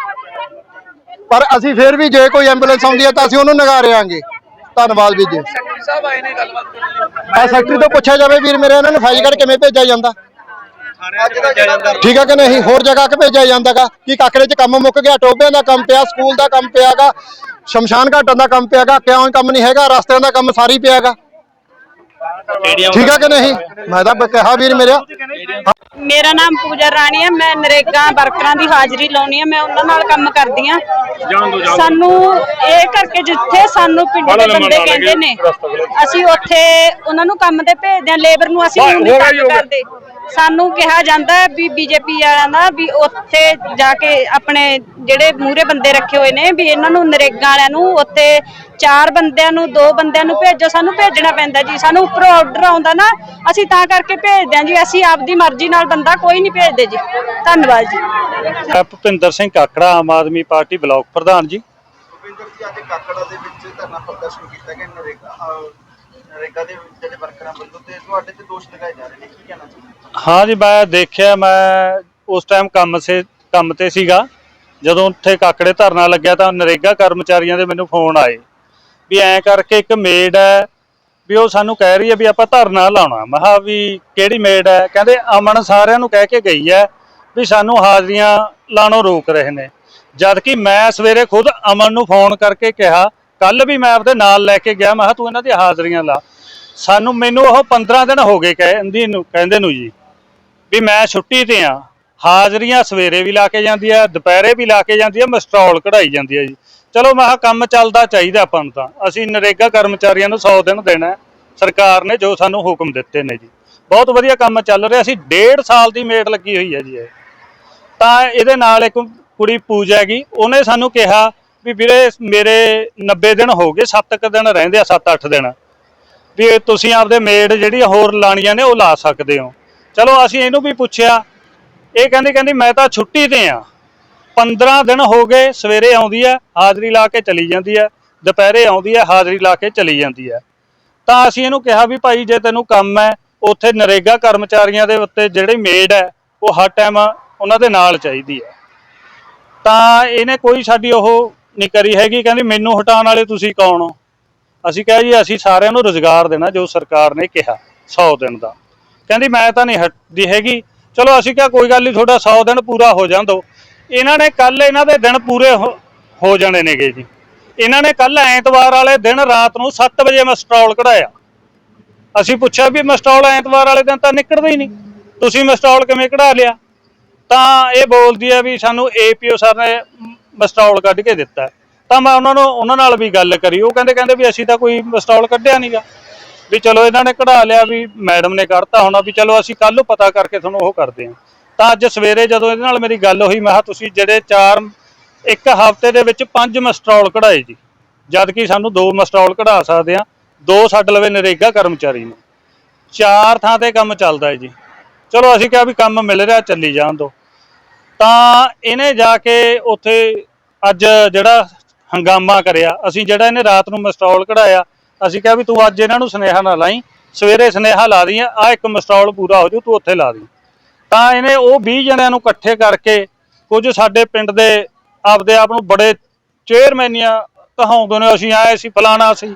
ਪਰ ਅਸੀਂ ਫਿਰ ਵੀ ਜੇ ਕੋਈ ਐਂਬੂਲੈਂਸ ਆਉਂਦੀ ਹੈ ਤਾਂ ਅਸੀਂ ਉਹਨੂੰ ਨਗਾ ਆਂਗੇ ਧੰਨਵਾਦ ਵੀਰ ਜੀ। ਸੈਕਟਰੀ ਸਾਹਿਬ ਆਏ ਨੇ ਗੱਲਬਾਤ ਕਰਨ ਲਈ। ਆ ਸੈਕਟਰੀ ਤੋਂ ਪੁੱਛਿਆ ਜਾਵੇ ਵੀਰ ਮੇਰੇ ਇਹਨਾਂ ਨੂੰ ਫਾਈਲਗੜ ਕਿਵੇਂ ਭੇਜਿਆ ਜਾਂਦਾ। ਠੀਕ ਹੈ ਕਿ ਨਹੀਂ? ਹੋਰ ਜਗ੍ਹਾ ਕਿ ਭੇਜਿਆ ਜਾਂਦਾਗਾ? ਕੀ ਕਾਕਰੇ 'ਚ ਕੰਮ ਮੁੱਕ ਗਿਆ? ਟੋਬਿਆਂ ਦਾ ਕੰਮ ਪਿਆ ਸਕੂਲ ਦਾ ਕੰਮ ਪਿਆਗਾ ਸ਼ਮਸ਼ਾਨ ਘਾਟਾਂ ਦਾ ਕੰਮ ਪਿਆਗਾ ਕਿਉਂ ਕੰਮ ਨਹੀਂ ਹੈਗਾ? ਰਸਤਿਆਂ ਦਾ ਕੰਮ ਸਾਰੀ ਪਿਆਗਾ। ਠੀਕ ਹੈ ਕਿ ਨਹੀਂ? ਮੈਂ ਤਾਂ ਕਿਹਾ ਵੀਰ ਮੇਰਿਆ। ਮੇਰਾ ਨਾਮ ਪੂਜਾ ਰਾਣੀ ਹੈ ਮੈਂ ਨਰੇਗਾ ਵਰਕਰਾਂ ਦੀ ਹਾਜ਼ਰੀ ਲਾਉਣੀ ਹੈ ਮੈਂ ਉਹਨਾਂ ਨਾਲ ਕੰਮ ਕਰਦੀ ਆ। ਸਾਨੂੰ ਇਹ ਕਰਕੇ ਜਿੱਥੇ ਸਾਨੂੰ ਪਿੰਡ ਦੇ ਬੰਦੇ ਕਹਿੰਦੇ ਨੇ ਅਸੀਂ ਉੱਥੇ ਉਹਨਾਂ ਨੂੰ ਕੰਮ ਤੇ ਭੇਜਦੇ ਆ ਲੇਬਰ ਨੂੰ ਅਸੀਂ ਨਹੀਂ ਕਰਦੇ। ਸਾਨੂੰ ਕਿਹਾ ਜਾਂਦਾ ਹੈ ਵੀ ਬੀਜੇਪੀ ਵਾਲਿਆਂ ਦਾ ਵੀ ਉੱਥੇ ਜਾ ਕੇ ਆਪਣੇ ਜਿਹੜੇ ਮੂਰੇ ਬੰਦੇ ਰੱਖੇ ਹੋਏ ਨੇ ਵੀ ਇਹਨਾਂ ਨੂੰ ਨਰੇਗਾ ਵਾਲਿਆਂ ਨੂੰ ਉੱਥੇ ਚਾਰ ਬੰਦਿਆਂ ਨੂੰ ਦੋ ਬੰਦਿਆਂ ਨੂੰ ਭੇਜੋ ਸਾਨੂੰ ਭੇਜਣਾ ਪੈਂਦਾ ਜੀ। ਸਾਨੂੰ ਉੱਪਰੋਂ ਆਰਡਰ ਆਉਂਦਾ ਨਾ ਅਸੀਂ ਤਾਂ ਕਰਕੇ ਭੇਜਦੇ ਹਾਂ ਜੀ। ਅਸੀਂ ਆਪਦੀ ਮਰਜ਼ੀ ਨਾਲ ਬੰਦਾ ਕੋਈ ਨਹੀਂ ਭੇਜਦੇ ਜੀ। ਧੰਨਵਾਦ ਜੀ। ਭੁਪਿੰਦਰ ਸਿੰਘ ਕਾਕੜਾ ਆਮ ਆਦਮੀ ਪਾਰਟੀ ਬਲਾਕ ਪ੍ਰਧਾਨ ਜੀ। ਭੁਪਿੰਦਰ ਜੀ ਅੱਜ ਕਾਕੜਾ ਦੇ ਵਿੱਚ ਧਰਨਾ ਪ੍ਰਦਰਸ਼ਨ ਕੀਤਾ ਗਿਆ। ਨਰੇਗਾ ਨਰੇਗਾ ਦੇ ਜਿਹੜੇ ਵਰਕਰਾਂ ਵੱਲੋਂ ਤੇ ਤੁਹਾਡੇ ਤੇ ਦੋਸ਼ ਲਗਾਏ ਜਾ ਰਹੇ ਨੇ। ਹਾਂ ਜੀ, ਮੈਂ ਦੇਖਿਆ, ਮੈਂ ਉਸ ਟਾਈਮ ਕੰਮ ਸੇ, ਕੰਮ ਤੇ ਸੀਗਾ। ਜਦੋਂ ਉੱਥੇ ਕਾਕੜੇ ਧਰਨਾ ਲੱਗਿਆ ਤਾਂ ਨਰੇਗਾ ਕਰਮਚਾਰੀਆਂ ਦੇ ਮੈਨੂੰ ਫੋਨ ਆਏ। ਵੀ ਐਂ ਕਰਕੇ ਇੱਕ ਮੇਡ ਹੈ, ਵੀ ਉਹ ਸਾਨੂੰ ਕਹਿ ਰਹੀ ਹੈ ਵੀ ਆਪਾਂ ਧਰਨਾ ਲਾਉਣਾ। ਮੈਂ ਕਿਹਾ ਵੀ ਕਿਹੜੀ ਮੇਡ ਹੈ? ਕਹਿੰਦੇ ਅਮਨ ਸਾਰਿਆਂ ਨੂੰ ਕਹਿ ਕੇ ਗਈ ਹੈ ਵੀ ਸਾਨੂੰ ਹਾਜ਼ਰੀਆਂ ਲਾਣੋਂ ਰੋਕ ਰਹੇ ਨੇ। ਜਦ ਕਿ ਮੈਂ ਸਵੇਰੇ ਖੁਦ ਅਮਨ ਨੂੰ ਫੋਨ ਕਰਕੇ ਕਿਹਾ ਕੱਲ ਵੀ ਮੈਂ ਆਪਦੇ ਨਾਲ ਲੈ ਕੇ ਗਿਆ। ਮੈਂ ਕਿਹਾ ਤੂੰ ਇਹਨਾਂ ਦੀ ਹਾਜ਼ਰੀਆਂ ਲਾ। ਸਾਨੂੰ ਮੈਨੂੰ ਉਹ 15 ਦਿਨ ਹੋ ਗਏ ਕਹਿੰਦੀ ਨੂੰ ਕਹਿੰਦੇ ਨੂੰ ਜੀ। ਵੀ ਮੈਂ ਛੁੱਟੀ ਤੇ ਆ। ਹਾਜ਼ਰੀਆਂ ਸਵੇਰੇ ਵੀ ਲਾ ਕੇ ਜਾਂਦੀ ਆ, ਦੁਪਹਿਰੇ ਵੀ ਲਾ ਕੇ ਜਾਂਦੀ ਆ ਮਸਟਰੋਲ ਕਢਾਈ ਜਾਂਦੀ ਆ ਜੀ। ਚਲੋ ਮੈਂ ਕਿਹਾ ਕੰਮ ਚੱਲਦਾ ਚਾਹੀਦਾ ਆਪਾਂ ਨੂੰ ਤਾਂ। ਅਸੀਂ ਨਰੇਗਾ ਕਰਮਚਾਰੀਆਂ ਨੂੰ 100 ਦਿਨ ਦੇਣਾ ਸਰਕਾਰ ਨੇ ਜੋ ਸਾਨੂੰ ਹੁਕਮ ਦਿੱਤੇ ਨੇ ਜੀ। ਬਹੁਤ ਵਧੀਆ ਕੰਮ ਚੱਲ ਰਿਹਾ। ਸੀ ਡੇਢ ਸਾਲ ਦੀ ਮੇਟ ਲੱਗੀ ਹੋਈ ਹੈ ਜੀ ਇਹ। ਤਾਂ ਇਹਦੇ ਨਾਲ ਇੱਕ ਕੁੜੀ ਪੂਜਾ ਹੈਗੀ, ਉਹਨੇ ਸਾਨੂੰ ਕਿਹਾ ਵੀ ਵੀਰੇ ਮੇਰੇ 90 ਦਿਨ ਹੋ ਗਏ 7 ਕੁ ਦਿਨ ਰਹਿੰਦੇ ਆ 7-8 ਦਿਨ। ਵੀ ਤੁਸੀਂ ਆਪਦੇ ਮੇਡ ਜਿਹੜੀ ਹੋਰ ਲਾਣੀਆਂ ਨੇ, ਉਹ ਲਾ ਸਕਦੇ ਹੋ। ਚਲੋ ਅਸੀਂ ਇਹਨੂੰ ਵੀ ਪੁੱਛਿਆ। ਇਹ ਕਹਿੰਦੀ ਕਹਿੰਦੀ, ਮੈਂ ਤਾਂ ਛੁੱਟੀ ਤੇ ਆ। 15 ਦਿਨ ਹੋ ਗਏ, ਸਵੇਰੇ ਆਉਂਦੀ ਹੈ ਹਾਜ਼ਰੀ ਲਾ ਕੇ ਚਲੀ ਜਾਂਦੀ ਹੈ ਦੁਪਹਿਰੇ ਆਉਂਦੀ ਹੈ ਹਾਜ਼ਰੀ ਲਾ ਕੇ ਚਲੀ ਜਾਂਦੀ ਹੈ ਤਾਂ ਅਸੀਂ ਇਹਨੂੰ ਕਿਹਾ ਵੀ ਭਾਈ, ਜੇ ਤੈਨੂੰ ਕੰਮ ਹੈ ਉੱਥੇ ਨਰੇਗਾ ਕਰਮਚਾਰੀਆਂ ਦੇ ਉੱਤੇ ਜਿਹੜੇ ਮੇਡ ਹੈ ਉਹ ਹਰ ਟਾਈਮ ਉਹਨਾਂ ਦੇ ਨਾਲ ਚਾਹੀਦੀ ਹੈ ਤਾਂ ਇਹਨੇ ਕੋਈ ਸਾਡੀ ਉਹ ਨਹੀਂ ਕਰੀ ਹੈਗੀ, ਕਹਿੰਦੀ, ਮੈਨੂੰ ਹਟਾਉਣ ਵਾਲੇ ਤੁਸੀਂ ਕੌਣ ਹੋ? ਅਸੀਂ ਕਿਹਾ ਜੀ, ਅਸੀਂ ਸਾਰਿਆਂ ਨੂੰ ਰੋਜ਼ਗਾਰ ਦੇਣਾ, ਜੋ ਸਰਕਾਰ ਨੇ ਕਿਹਾ 100 ਦਿਨ ਦਾ। ਕਹਿੰਦੀ ਮੈਂ ਤਾਂ ਨਹੀਂ ਹਟਦੀ ਹੈਗੀ। ਚਲੋ ਅਸੀਂ ਕਿਹਾ ਕੋਈ ਗੱਲ ਨਹੀਂ ਤੁਹਾਡਾ 100 ਦਿਨ ਪੂਰਾ ਹੋ ਜਾਂਦੋ ਇਹਨਾਂ ਨੇ ਕੱਲ ਇਹਨਾਂ ਦੇ ਦਿਨ ਪੂਰੇ ਹੋ- ਹੋ ਜਾਣੇ ਨੇਗੇ ਜੀ। ਇਹਨਾਂ ਨੇ ਕੱਲ ਐਤਵਾਰ ਵਾਲੇ ਦਿਨ ਰਾਤ ਨੂੰ 7 ਵਜੇ ਮਸਟਰੋਲ ਕਢਾਇਆ। ਅਸੀਂ ਪੁੱਛਿਆ ਵੀ ਮਸਟਰੋਲ ਐਤਵਾਰ ਵਾਲੇ ਦਿਨ ਤਾਂ ਨਿਕਲਦਾ ਹੀ ਨਹੀਂ। ਤੁਸੀਂ ਮਸਟਰੋਲ ਕਿਵੇਂ ਕਢਾ ਲਿਆ? ਤਾਂ ਇਹ ਬੋਲਦੀ ਹੈ ਵੀ ਸਾਨੂੰ ਏਪੀਓ ਸਰ ਨੇ ਮਸਟਰੋਲ ਕੱਢ ਕੇ ਦਿੱਤਾ। ਤਾਂ ਮੈਂ ਉਹਨਾਂ ਨੂੰ, ਉਹਨਾਂ ਨਾਲ ਵੀ ਗੱਲ ਕਰੀ। ਉਹ ਕਹਿੰਦੇ ਕਹਿੰਦੇ ਵੀ ਅਸੀਂ ਤਾਂ ਕੋਈ ਮਸਟਰੋਲ ਕੱਢਿਆ ਨਹੀਂਗਾ ਵੀ ਚਲੋ ਇਹਨਾਂ ਨੇ ਕਢਾ ਲਿਆ ਵੀ ਮੈਡਮ ਨੇ ਕਰਤਾ ਹੋਣਾ ਵੀ ਚਲੋ ਅਸੀਂ ਕੱਲ ਨੂੰ ਪਤਾ ਕਰਕੇ ਤੁਹਾਨੂੰ ਉਹ ਕਰਦੇ ਹਾਂ। ਤਾਂ ਅੱਜ ਸਵੇਰੇ ਜਦੋਂ ਇਹਦੇ ਨਾਲ ਮੇਰੀ ਗੱਲ ਹੋਈ, ਮੈਂ ਕਿਹਾ ਤੁਸੀਂ ਜਿਹੜੇ ਚਾਰ, ਇੱਕ ਹਫ਼ਤੇ ਦੇ ਵਿੱਚ ਪੰਜ ਮਸਟਰੋਲ ਕਢਾਏ ਜੀ। ਜਦ ਕਿ ਸਾਨੂੰ ਦੋ ਮਸਟਰੋਲ ਕਢਾ ਸਕਦੇ ਆ ਦੋ ਸਾਡੇ ਲਵੇ ਨਰੇਗਾ ਕਰਮਚਾਰੀ ਨੇ। ਚਾਰ ਥਾਂ ਤੇ ਕੰਮ ਚੱਲਦਾ ਹੈ ਜੀ। ਚਲੋ ਅਸੀਂ ਕਿਹਾ ਵੀ ਕੰਮ ਮਿਲ ਰਿਹਾ, ਚੱਲੀ ਜਾਣ ਦੋ ਤਾਂ ਇਹਨੇ ਜਾ ਕੇ ਉੱਥੇ ਅੱਜ ਜਿਹੜਾ ਹੰਗਾਮਾ ਕਰਿਆ, ਅਸੀਂ ਜਿਹੜਾ ਇਹਨੇ ਰਾਤ ਨੂੰ ਮਸਟਰੋਲ ਕਢਾਇਆ ਅਸੀਂ ਕਿਹਾ ਵੀ ਤੂੰ ਅੱਜ ਇਹਨਾਂ ਨੂੰ ਸੁਨੇਹਾ ਨਾ ਲਾਈ, ਸਵੇਰੇ ਸੁਨੇਹਾ ਲਾ ਦੀ ਆ ਇੱਕ ਮਸਟਰੋਲ ਪੂਰਾ ਹੋ ਜੂ ਤੂੰ ਉੱਥੇ ਲਾ ਦੀ ਤਾਂ ਇਹਨੇ ਉਹ 20 ਜਣਿਆਂ ਨੂੰ ਇਕੱਠੇ ਕਰਕੇ ਕੁਝ ਸਾਡੇ ਪਿੰਡ ਦੇ ਆਪਦੇ ਆਪ ਨੂੰ ਬੜੇ ਚੇਅਰਮੈਨੀਆਂ ਕਹਾਉਂਦੇ ਨੇ, ਅਸੀਂ ਆਏ ਸੀ, ਫਲਾਣਾ ਸੀ।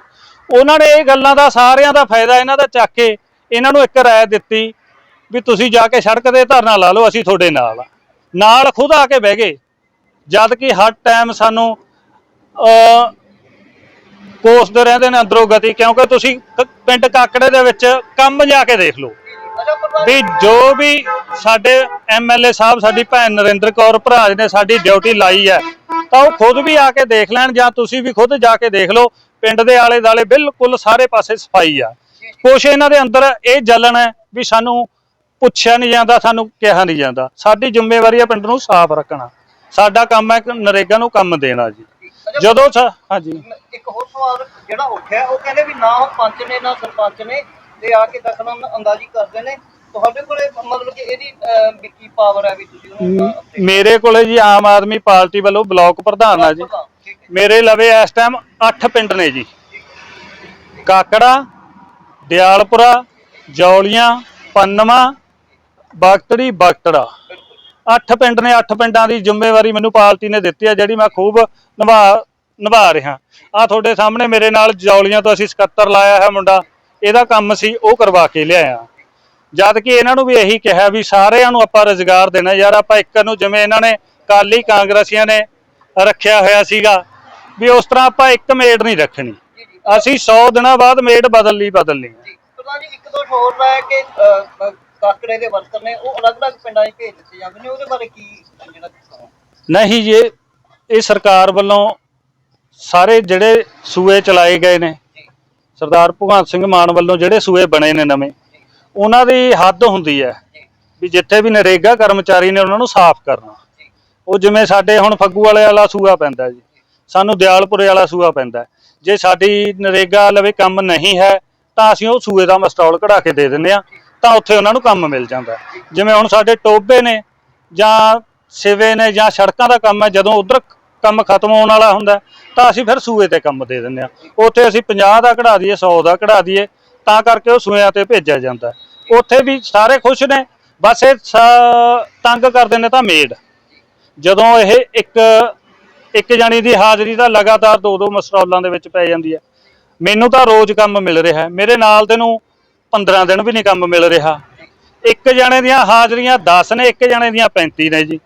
ਉਹਨਾਂ ਨੇ ਇਹ ਗੱਲਾਂ ਦਾ ਸਾਰਿਆਂ ਦਾ ਫਾਇਦਾ ਇਹਨਾਂ ਦਾ ਚੱਕ ਕੇ ਇਹਨਾਂ ਨੂੰ ਇੱਕ ਰਾਏ ਦਿੱਤੀ ਵੀ ਤੁਸੀਂ ਜਾ ਕੇ ਸੜਕ ਤੇ ਧਰਨਾ ਲਾ ਲਓ, ਅਸੀਂ ਤੁਹਾਡੇ ਨਾਲ ਨਾਲ ਖੁਦ ਆ ਕੇ ਬਹਿ ਗਏ। ਜਦ ਕਿ ਹਰ ਟਾਈਮ ਸਾਨੂੰ ਕੋਸਦੇ ਰਹਿੰਦੇ ਨੇ ਅੰਦਰੋਂ ਗਤੀ, ਕਿਉਂਕਿ ਤੁਸੀਂ ਕ- ਪਿੰਡ ਕਾਕੜੇ ਦੇ ਵਿੱਚ ਕੰਮ ਜਾ ਕੇ ਦੇਖ ਲਓ। ਵੀ ਜੋ ਵੀ ਸਾਡੇ ਐਮਐਲਏ ਸਾਹਿਬ, ਸਾਡੀ ਭੈਣ ਨਰਿੰਦਰ ਕੌਰ ਭਰਾਜ ਨੇ ਸਾਡੀ ਡਿਊਟੀ ਲਾਈ ਹੈ, ਤਾਂ ਉਹ ਖੁਦ ਵੀ ਆ ਕੇ ਦੇਖ ਲੈਣ ਜਾਂ ਤੁਸੀਂ ਵੀ ਖੁਦ ਜਾ ਕੇ ਦੇਖ ਲਓ, ਪਿੰਡ ਦੇ ਆਲੇ ਦਾਲੇ ਬਿਲਕੁਲ ਸਾਰੇ ਪਾਸੇ ਸਫ਼ਾਈ ਆ। ਕੁਛ ਇਹਨਾਂ ਦੇ ਅੰਦਰ ਇਹ ਜਲਣ ਹੈ ਵੀ ਸਾਨੂੰ ਪੁੱਛਿਆ ਨਹੀਂ ਜਾਂਦਾ, ਸਾਨੂੰ ਕਿਹਾ ਨਹੀਂ ਜਾਂਦਾ। ਸਾਡੀ ਜ਼ਿੰਮੇਵਾਰੀ ਹੈ ਪਿੰਡ ਨੂੰ ਸਾਫ਼ ਰੱਖਣਾ। ਸਾਡਾ ਕੰਮ ਹੈ ਕਿ ਨਰੇਗਾ ਨੂੰ ਕੰਮ ਦੇਣਾ ਜੀ। ਜਦੋਂ ਸਾ- ਹਾਂਜੀ। ਇੱਕ ਹੋਰ ਸਵਾਲ ਜਿਹੜਾ ਉੱਠਿਆ ਉਹ ਕਹਿੰਦੇ ਵੀ ਨਾ ਉਹ ਪੰਚ ਨੇ ਨਾ ਸਰਪੰਚ ਨੇ ਤੇ ਆ ਕੇ ਦਖਲ ਅੰਦਾਜ਼ੀ ਕਰਦੇ ਨੇ। ਤੁਹਾਡੇ ਕੋਲੇ ਮਤਲਬ ਕਿ ਇਹਦੀ ਅਹ, ਵੀ ਕੀ ਪਾਵਰ ਹੈ ਵੀ ਤੁਸੀਂ ਉਹਨੂੰ ਮੇਰੇ ਕੋਲੇ ਜੀ ਆਮ ਆਦਮੀ ਪਾਰਟੀ ਵੱਲੋਂ ਬਲਾਕ ਪ੍ਰਧਾਨ ਆ ਜੀ। ਠੀਕ ਹੈ। ਮੇਰੇ ਲਵੇ ਇਸ ਟਾਈਮ 8 ਪਿੰਡ ਨੇ ਜੀ। ਕਾਕੜਾ ਦਿਆਲਪੁਰਾ ਜੌਲੀਆਂ ਪੰਨਵਾ ਬਖਤੜੀ ਬਖਤੜਾ ਅੱਠ ਪਿੰਡ ਨੇ, ਅੱਠ ਪਿੰਡਾਂ ਦੀ ਜ਼ਿੰਮੇਵਾਰੀ ਮੈਨੂੰ ਪਾਰਟੀ ਨੇ ਦਿੱਤੀ ਹੈ, ਜਿਹੜੀ ਮੈਂ ਖੂਬ ਨਿਭਾ ਨਿਭਾ ਰਿਹਾ। ਆ ਤੁਹਾਡੇ ਸਾਹਮਣੇ ਮੇਰੇ ਨਾਲ ਜੌਲੀਆਂ ਤੋਂ ਅਸੀਂ 77 ਲਾਇਆ ਹੈ ਮੁੰਡਾ। ਇਹਦਾ ਕੰਮ ਸੀ ਉਹ ਕਰਵਾ ਕੇ ਲਿਆਇਆ। ਜਦ ਕਿ ਇਹਨਾਂ ਨੂੰ ਵੀ ਇਹੀ ਕਿਹਾ ਵੀ ਸਾਰਿਆਂ ਨੂੰ ਆਪਾਂ ਰੋਜ਼ਗਾਰ ਦੇਣਾ ਯਾਰ ਆਪਾਂ ਇੱਕ ਨੂੰ ਜਿਵੇਂ ਇਹਨਾਂ ਨੇ ਕਾਲੀ ਕਾਂਗਰਸੀਆਂ ਨੇ ਰੱਖਿਆ ਹੋਇਆ ਸੀਗਾ, ਵੀ ਉਸ ਤਰ੍ਹਾਂ ਆਪਾਂ ਇੱਕ ਮੇਡ ਨਹੀਂ ਰੱਖਣੀ। ਅਸੀਂ 100 ਦਿਨਾਂ ਬਾਅਦ ਮੇਡ ਬਦਲ ਲਈ ਬਦਲ ਲਈ ਇੱਕ ਦੋ ਹੋਰ ਹੈ ਕਿ ਕਾਕੜੇ ਦੇ ਵਰਕਰ ਨੇ ਉਹ ਅਲੱਗ-ਅਲੱਗ ਪਿੰਡਾਂ 'ਚ ਭੇਜ ਦਿੱਤੇ ਜਾਂਦੇ ਨੇ ਉਹਦੇ ਬਾਰੇ ਕੀ ਜਿਹੜਾ ਦੱਸੋ ਨਹੀਂ ਜੀ ਇਹ- ਇਹ ਸਰਕਾਰ ਵੱਲੋਂ ਸਾਰੇ ਜਿਹੜੇ ਸੂਏ ਚਲਾਏ ਗਏ ਨੇ ਸਰਦਾਰ ਭਗਵੰਤ ਸਿੰਘ ਮਾਨ ਵੱਲੋਂ ਜਿਹੜੇ ਸੂਏ ਬਣੇ ਨੇ ਨਵੇਂ ਉਹਨਾਂ ਦੀ ਹੱਦ ਹੁੰਦੀ ਹੈ ਵੀ ਜਿੱਥੇ ਵੀ ਨਰੇਗਾ ਕਰਮਚਾਰੀ ਨੇ ਉਹਨਾਂ ਨੂੰ ਸਾਫ਼ ਕਰਨਾ। ਉਹ ਜਿਵੇਂ ਸਾਡੇ ਹੁਣ ਫੱਗੂ ਵਾਲੇ ਵਾਲਾ ਸੂਆ ਪੈਂਦਾ ਜੀ ਸਾਨੂੰ ਦਿਆਲਪੁਰੇ ਵਾਲਾ ਸੂਆ ਪੈਂਦਾ ਜੇ ਸਾਡੀ ਨਰੇਗਾ ਲਵੇ ਕੰਮ ਨਹੀਂ ਹੈ ਤਾਂ ਅਸੀਂ ਉਹ ਸੂਏ ਦਾ ਮਸਟਾਲ ਕਢਾ ਕੇ ਦੇ ਦਿੰਦੇ ਆ ਤਾਂ ਉੱਥੇ ਉਹਨਾਂ ਨੂੰ ਕੰਮ ਮਿਲ ਜਾਂਦਾ ਜਿਵੇਂ ਹੁਣ ਸਾਡੇ ਟੋਬੇ ਨੇ ਜਾਂ ਸਿਵੇ ਨੇ ਜਾਂ ਸੜਕਾਂ ਦਾ ਕੰਮ ਹੈ, ਜਦੋਂ ਉਧਰ ਕੰਮ ਖਤਮ ਹੋਣ ਵਾਲਾ ਹੁੰਦਾ ਤਾਂ ਅਸੀਂ ਫਿਰ ਸੂਏ ਤੇ ਕੰਮ ਦੇ ਦਿੰਦੇ ਆ ਉੱਥੇ ਅਸੀਂ 50 ਦਾ ਕਢਾ ਦਈਏ 100 ਦਾ ਕਢਾ ਦਈਏ, ਤਾਂ ਕਰਕੇ ਉਹ ਸੂਇਆਂ ਤੇ ਭੇਜਿਆ ਜਾਂਦਾ ਉੱਥੇ ਵੀ ਸਾਰੇ ਖੁਸ਼ ਨੇ, ਬਸ ਇਹ ਸ- ਤੰਗ ਕਰਦੇ ਨੇ ਤਾਂ ਮੇਡ। ਜਦੋਂ ਇਹ ਇੱਕ ਇੱਕ ਜਣੀ ਦੀ ਹਾਜ਼ਰੀ ਤਾਂ ਲਗਾਤਾਰ ਦੋ ਦੋ ਮਸਟਾਲਾਂ ਦੇ ਵਿੱਚ ਪੈ ਜਾਂਦੀ ਹੈ। ਮੈਨੂੰ ਤਾਂ ਰੋਜ਼ ਕੰਮ ਮਿਲ ਰਿਹਾ ਹੈ। ਮੇਰੇ ਨਾਲ ਦੇ ਨੂੰ 15 ਦਿਨ ਵੀ ਨਹੀਂ ਕੰਮ ਮਿਲ ਰਿਹਾ। ਇੱਕ ਜਣੇ ਦੀਆਂ ਹਾਜ਼ਰੀਆਂ 10 ਨੇ ਇੱਕ ਜਣੇ ਦੀਆਂ 35 ਨੇ ਜੀ।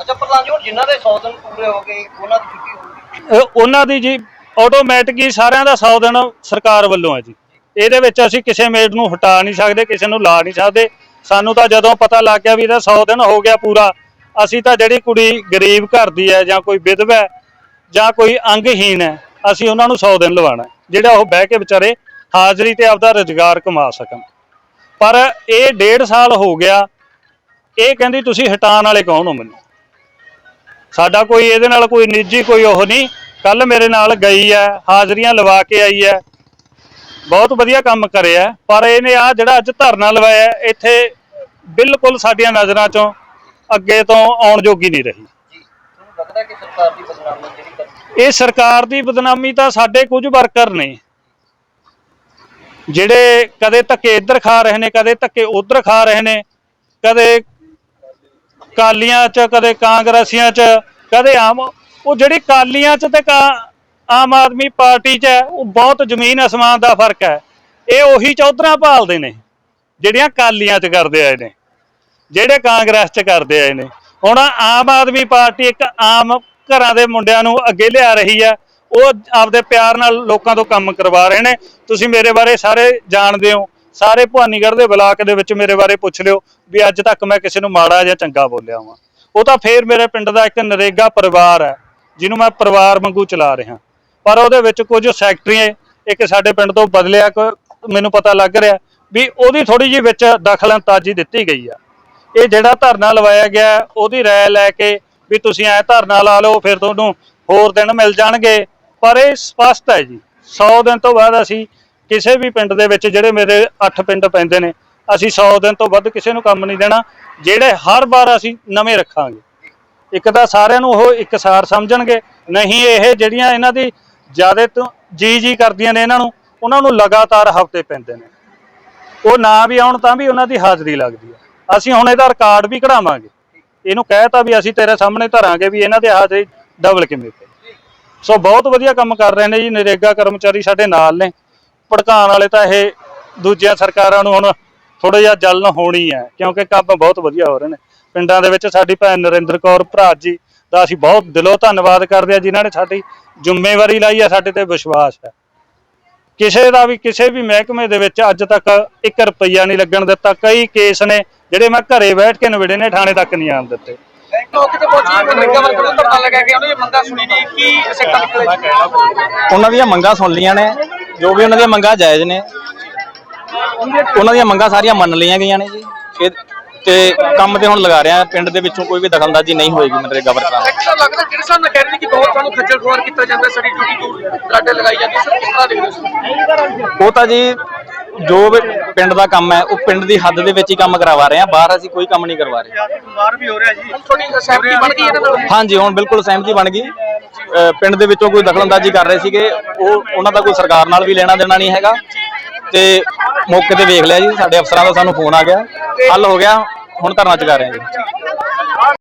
ਅੱਛਾ ਪ੍ਰਧਾਨ ਜੀ ਹੁਣ ਜਿਨ੍ਹਾਂ ਦੇ 100 ਦਿਨ ਪੂਰੇ ਹੋ ਗਏ ਉਹਨਾਂ ਦੀ ਛੁੱਟੀ ਹੋਊਗੀ। ਇਹ ਉਹਨਾਂ ਦੀ ਜੀ ਆਟੋਮੈਟਿਕ ਹੀ ਸਾਰਿਆਂ ਦਾ 100 ਦਿਨ ਸਰਕਾਰ ਵੱਲੋਂ ਹੈ ਜੀ। ਇਹਦੇ ਵਿੱਚ ਅਸੀਂ ਕਿਸੇ ਮੇਡ ਨੂੰ ਹਟਾ ਨਹੀਂ ਸਕਦੇ ਕਿਸੇ ਨੂੰ ਲਾ ਨਹੀਂ ਸਕਦੇ। ਸਾਨੂੰ ਤਾਂ ਜਦੋਂ ਪਤਾ ਲੱਗ ਗਿਆ ਵੀ ਇਹਦਾ 100 ਦਿਨ ਹੋ ਗਿਆ ਪੂਰਾ ਅਸੀਂ ਤਾਂ ਜਿਹੜੀ ਕੁੜੀ ਗਰੀਬ ਘਰ ਦੀ ਹੈ ਜਾਂ ਕੋਈ ਵਿਧਵਾ ਹੈ ਜਾਂ ਕੋਈ ਅੰਗਹੀਣ ਹੈ ਅਸੀਂ ਉਹਨਾਂ ਨੂੰ 100 ਦਿਨ ਲਵਾਉਣਾ ਹੈ, ਜਿਹੜਾ ਉਹ ਬਹਿ ਕੇ ਵਿਚਾਰੇ ਹਾਜ਼ਰੀ ਤੇ ਆਪਦਾ ਰੋਜ਼ਗਾਰ ਕਮਾ ਸਕਣ। ਪਰ ਇਹ ਡੇਢ ਸਾਲ ਹੋ ਗਿਆ ਇਹ ਕਹਿੰਦੀ ਤੁਸੀਂ ਹਟਾਉਣ ਵਾਲੇ ਕੌਣ ਹੋ ਮੈਨੂੰ? ਸਾਡਾ ਕੋਈ ਇਹਦੇ ਨਾਲ ਕੋਈ ਨਿੱਜੀ ਕੋਈ ਉਹ ਨਹੀਂ ਕੱਲ ਮੇਰੇ ਨਾਲ ਗਈ ਹੈ ਹਾਜ਼ਰੀਆਂ ਲਵਾ ਕੇ ਆਈ ਹੈ। ਬਹੁਤ ਵਧੀਆ ਕੰਮ ਕਰਿਆ ਪਰ ਇਹਨੇ ਆ ਜਿਹੜਾ ਅੱਜ ਧਰਨਾ ਲਵਾਇਆ ਇੱਥੇ ਬਿਲਕੁਲ ਸਾਡੀਆਂ ਨਜ਼ਰਾਂ ਚੋਂ ਅੱਗੇ ਤੋਂ ਆਉਣ ਜੋਗੀ ਨਹੀਂ ਰਹੀ। ਇਹ ਸਰਕਾਰ ਦੀ ਬਦਨਾਮੀ ਤਾਂ ਸਾਡੇ ਕੁਝ ਵਰਕਰ ਨੇ। ਜਿਹੜੇ ਕਦੇ ਧੱਕੇ ਇੱਧਰ ਖਾ ਰਹੇ ਨੇ, ਕਦੇ ਧੱਕੇ ਉੱਧਰ ਖਾ ਰਹੇ ਨੇ, ਕਦੇ ਕਾਲੀਆਂ 'ਚ, ਕਦੇ ਕਾਂਗਰਸੀਆਂ 'ਚ, ਕਦੇ ਆਮ, ਉਹ ਜਿਹੜੀ ਕਾਲੀਆਂ 'ਚ ਤੇ ਕਾ- ਆਮ ਆਦਮੀ ਪਾਰਟੀ 'ਚ ਉਹ ਬਹੁਤ ਜ਼ਮੀਨ ਅਸਮਾਨ ਦਾ ਫ਼ਰਕ ਹੈ। ਇਹ ਉਹੀ ਚੌਧਰਾਂ ਭਾਲਦੇ ਨੇ, ਜਿਹੜੀਆਂ ਕਾਲੀਆਂ 'ਚ ਕਰਦੇ ਆਏ ਨੇ, ਜਿਹੜੇ ਕਾਂਗਰਸ 'ਚ ਕਰਦੇ ਆਏ ਨੇ। ਹੁਣ ਆਮ ਆਦਮੀ ਪਾਰਟੀ ਇੱਕ ਆਮ ਘਰਾਂ ਦੇ ਮੁੰਡਿਆਂ ਨੂੰ ਅੱਗੇ ਲਿਆ ਰਹੀ ਹੈ ਉਹ ਆਪਦੇ ਪਿਆਰ ਨਾਲ ਲੋਕਾਂ ਤੋਂ ਕੰਮ ਕਰਵਾ ਰਹੇ ਨੇ। ਤੁਸੀਂ ਮੇਰੇ ਬਾਰੇ ਸਾਰੇ ਜਾਣਦੇ ਹੋ। ਸਾਰੇ ਭਵਾਨੀਗੜ੍ਹ ਦੇ ਬਲਾਕ ਦੇ ਵਿੱਚ ਮੇਰੇ ਬਾਰੇ ਪੁੱਛ ਲਿਓ ਵੀ ਅੱਜ ਤੱਕ ਮੈਂ ਕਿਸੇ ਨੂੰ ਮਾੜਾ ਜਾਂ ਚੰਗਾ ਬੋਲਿਆ ਹਾਂ ਉਹ ਤਾਂ ਫੇਰ ਮੇਰੇ ਪਿੰਡ ਦਾ ਇੱਕ ਨਰੇਗਾ ਪਰਿਵਾਰ ਹੈ, ਜਿਹਨੂੰ ਮੈਂ ਪਰਿਵਾਰ ਵਾਂਗੂ ਚਲਾ ਰਿਹਾ। ਪਰ ਉਹਦੇ ਵਿੱਚ ਕੁਝ ਸੈਕਟਰੀ ਇੱਕ ਸਾਡੇ ਪਿੰਡ ਤੋਂ ਬਦਲਿਆ ਕੋ ਮੈਨੂੰ ਪਤਾ ਲੱਗ ਰਿਹਾ ਵੀ ਉਹਦੀ ਥੋੜੀ ਜਿਹੀ ਵਿੱਚ ਦਖਲਅੰਦਾਜ਼ੀ ਦਿੱਤੀ ਗਈ ਆ। ਇਹ ਜਿਹੜਾ ਧਰਨਾ ਲਵਾਇਆ ਗਿਆ, ਉਹਦੀ ਰਾਏ ਲੈ ਕੇ ਵੀ ਤੁਸੀਂ ਐ ਧਰਨਾ ਲਾ ਲਓ, ਫਿਰ ਤੁਹਾਨੂੰ ਹੋਰ ਦਿਨ ਮਿਲ ਜਾਣਗੇ। ਪਰ ਇਹ ਸਪਸ਼ਟ ਹੈ ਜੀ। 100 ਦਿਨ ਤੋਂ ਬਾਅਦ ਅਸੀਂ ਕਿਸੇ ਵੀ ਪਿੰਡ ਦੇ ਵਿੱਚ ਜਿਹੜੇ ਮੇਰੇ 8 ਪਿੰਡ ਪੈਂਦੇ ਨੇ, ਅਸੀਂ 100 ਦਿਨ ਤੋਂ ਵੱਧ ਕਿਸੇ ਨੂੰ ਕੰਮ ਨਹੀਂ ਦੇਣਾ, ਜਿਹੜੇ ਹਰ ਵਾਰ ਅਸੀਂ ਨਵੇਂ ਰੱਖਾਂਗੇ। ਇੱਕ ਤਾਂ ਸਾਰਿਆਂ ਨੂੰ ਉਹ ਇੱਕਸਾਰ ਸਮਝਣਗੇ, ਨਹੀਂ ਇਹ ਜਿਹੜੀਆਂ ਇਹਨਾਂ ਦੀ ਜ਼ਿਆਦਾ ਤੋਂ ਜੀ ਜੀ ਕਰਦੀਆਂ ਨੇ ਇਹਨਾਂ ਨੂੰ, ਉਹਨਾਂ ਨੂੰ ਲਗਾਤਾਰ ਹਫ਼ਤੇ ਪੈਂਦੇ ਨੇ। ਉਹ ਨਾ ਵੀ ਆਉਣ ਤਾਂ ਵੀ ਉਹਨਾਂ ਦੀ ਹਾਜ਼ਰੀ ਲੱਗਦੀ ਹੈ। ਅਸੀਂ ਹੁਣ ਇਹਦਾ ਰਿਕਾਰਡ ਵੀ ਕਢਾਵਾਂਗੇ। ਇਹਨੂੰ ਕਹਿਤਾ ਵੀ ਅਸੀਂ ਤੇਰੇ ਸਾਹਮਣੇ ਧਰਾਂਗੇ ਵੀ ਇਹਨਾਂ ਦੇ ਹਾਜ਼ਰੀ ਡਬਲ ਕਿਵੇਂ ਪਈ ਸੋ ਬਹੁਤ ਵਧੀਆ ਕੰਮ ਕਰ ਰਹੇ ਨੇ ਜੀ, ਨਰੇਗਾ ਕਰਮਚਾਰੀ ਸਾਡੇ ਨਾਲ ਨੇ। ਭੜਕਾਉਣ ਵਾਲੇ ਤਾਂ ਇਹ ਦੂਜੀਆਂ ਸਰਕਾਰਾਂ ਨੂੰ ਹੁਣ ਥੋੜਾ ਜਿਹਾ ਜਲਨ ਹੋਣੀ ਹੈ, ਕਿਉਂਕਿ ਕੰਮ ਬਹੁਤ ਵਧੀਆ ਹੋ ਰਹੇ ਨੇ। ਪਿੰਡਾਂ ਦੇ ਵਿੱਚ ਸਾਡੀ ਭੈਣ ਨਰਿੰਦਰ ਕੌਰ ਭਰਾ ਜੀ ਦਾ ਅਸੀਂ ਬਹੁਤ ਦਿਲੋਂ ਧੰਨਵਾਦ ਕਰਦੇ ਹਾਂ, ਜਿਨ੍ਹਾਂ ਨੇ ਸਾਡੀ ਜ਼ਿੰਮੇਵਾਰੀ ਲਈ ਹੈ, ਸਾਡੇ ਤੇ ਵਿਸ਼ਵਾਸ ਹੈ। ਕਿਸੇ ਦਾ ਵੀ, ਕਿਸੇ ਵੀ ਮਹਿਕਮੇ ਦੇ ਵਿੱਚ ਅੱਜ ਤੱਕ 1 ਰੁਪਈਆ ਨਹੀਂ ਲੱਗਣ ਦਿੱਤਾ। ਕਈ ਕੇਸ ਨੇ ਜਿਹੜੇ ਮੈਂ ਘਰੇ ਬੈਠ ਕੇ ਨਿਬੜੇ ਨੇ, ਥਾਣੇ ਤੱਕ ਨਹੀਂ ਆਣ ਦਿੱਤੇ। ਮੌਕੇ ਤੇ ਪਹੁੰਚੀ ਮਨਰੇਗਾ ਵਰਕਰ ਨੂੰ ਧਰਨਾ ਲਗਾ ਕੇ ਉਹਨਾਂ ਦੀ ਮੰਗਾਂ ਸੁਣੀ ਨਹੀਂ। ਕੀ ਸਿੱਟਾ ਨਿਕਲੇ ਉਹਨਾਂ ਦੀਆਂ ਮੰਗਾਂ ਸੁਣ ਲਈਆਂ ਨੇ। ਜੋ ਵੀ ਉਹਨਾਂ ਦੀਆਂ ਮੰਗਾਂ ਜਾਇਜ਼ ਨੇ। ਉਹਨਾਂ ਦੀਆਂ ਮੰਗਾਂ ਸਾਰੀਆਂ ਮੰਨ ਲਈਆਂ ਗਈਆਂ ਨੇ ਜੀ। ਤੇ ਕੰਮ ਤੇ ਹੁਣ ਲਗਾ ਰਹੇ ਪਿੰਡ ਦੇ ਵਿੱਚੋਂ ਕੋਈ ਵੀ ਦਖਲਅੰਦਾਜ਼ੀ ਨਹੀਂ ਹੋਏਗੀ ਮਨਰੇਗਾ ਵਰਕਰਾਂ ਨਾਲ ਐਕਟਰ ਲੱਗਦਾ ਜਿਹੜੇ ਸਾਨੂੰ ਕਹਿ ਰਹੇ ਨੇ ਕਿ ਬਹੁਤ ਸਾਨੂੰ ਖੱਜਲ ਖੁਆਰ ਕੀਤਾ ਜਾਂਦਾ ਸਾਡੀ ਡਿਊਟੀ ਤੋਂ ਲਾਡੇ ਲਗਾਈ ਜਾਂਦੀ ਸਰ ਕਿਸ ਤਰ੍ਹਾਂ ਦੇਖਦੇ ਹੋ ਉਹ ਤਾਂ ਜੀ ਜੋ ਵੀ ਪਿੰਡ ਦਾ ਕੰਮ ਹੈ ਉਹ ਪਿੰਡ ਦੀ ਹੱਦ ਦੇ ਵਿੱਚ ਹੀ ਕੰਮ ਕਰਵਾ ਰਹੇ ਆ ਬਾਹਰ ਅਸੀਂ ਕੋਈ ਕੰਮ ਨਹੀਂ ਕਰਵਾ ਰਹੇ। ਤੁਹਾਡੀ ਸਹਿਮਤੀ ਬਣ ਗਈ ਇਹਨਾਂ ਨਾਲ? ਹਾਂਜੀ ਹੁਣ ਬਿਲਕੁਲ ਸਹਿਮਤੀ ਬਣ ਗਈ। ਪਿੰਡ ਦੇ ਵਿੱਚੋਂ ਕੋਈ ਦਖਲਅੰਦਾਜ਼ੀ ਕਰ ਰਹੇ ਸੀਗੇ ਉਹ ਉਹਨਾਂ ਦਾ ਕੋਈ ਸਰਕਾਰ ਨਾਲ ਵੀ ਲੈਣਾ ਦੇਣਾ ਨਹੀਂ ਹੈਗਾ। ਤੇ ਮੌਕੇ ਤੇ ਵੇਖ ਲਿਆ ਜੀ ਸਾਡੇ ਅਫਸਰਾਂ ਦਾ ਸਾਨੂੰ ਫੋਨ ਆ ਗਿਆ। ਹੱਲ ਹੋ ਗਿਆ ਹੁਣ ਧਰਨਾ ਚੁਕਾ ਰਹੇ ਹਾਂ ਜੀ।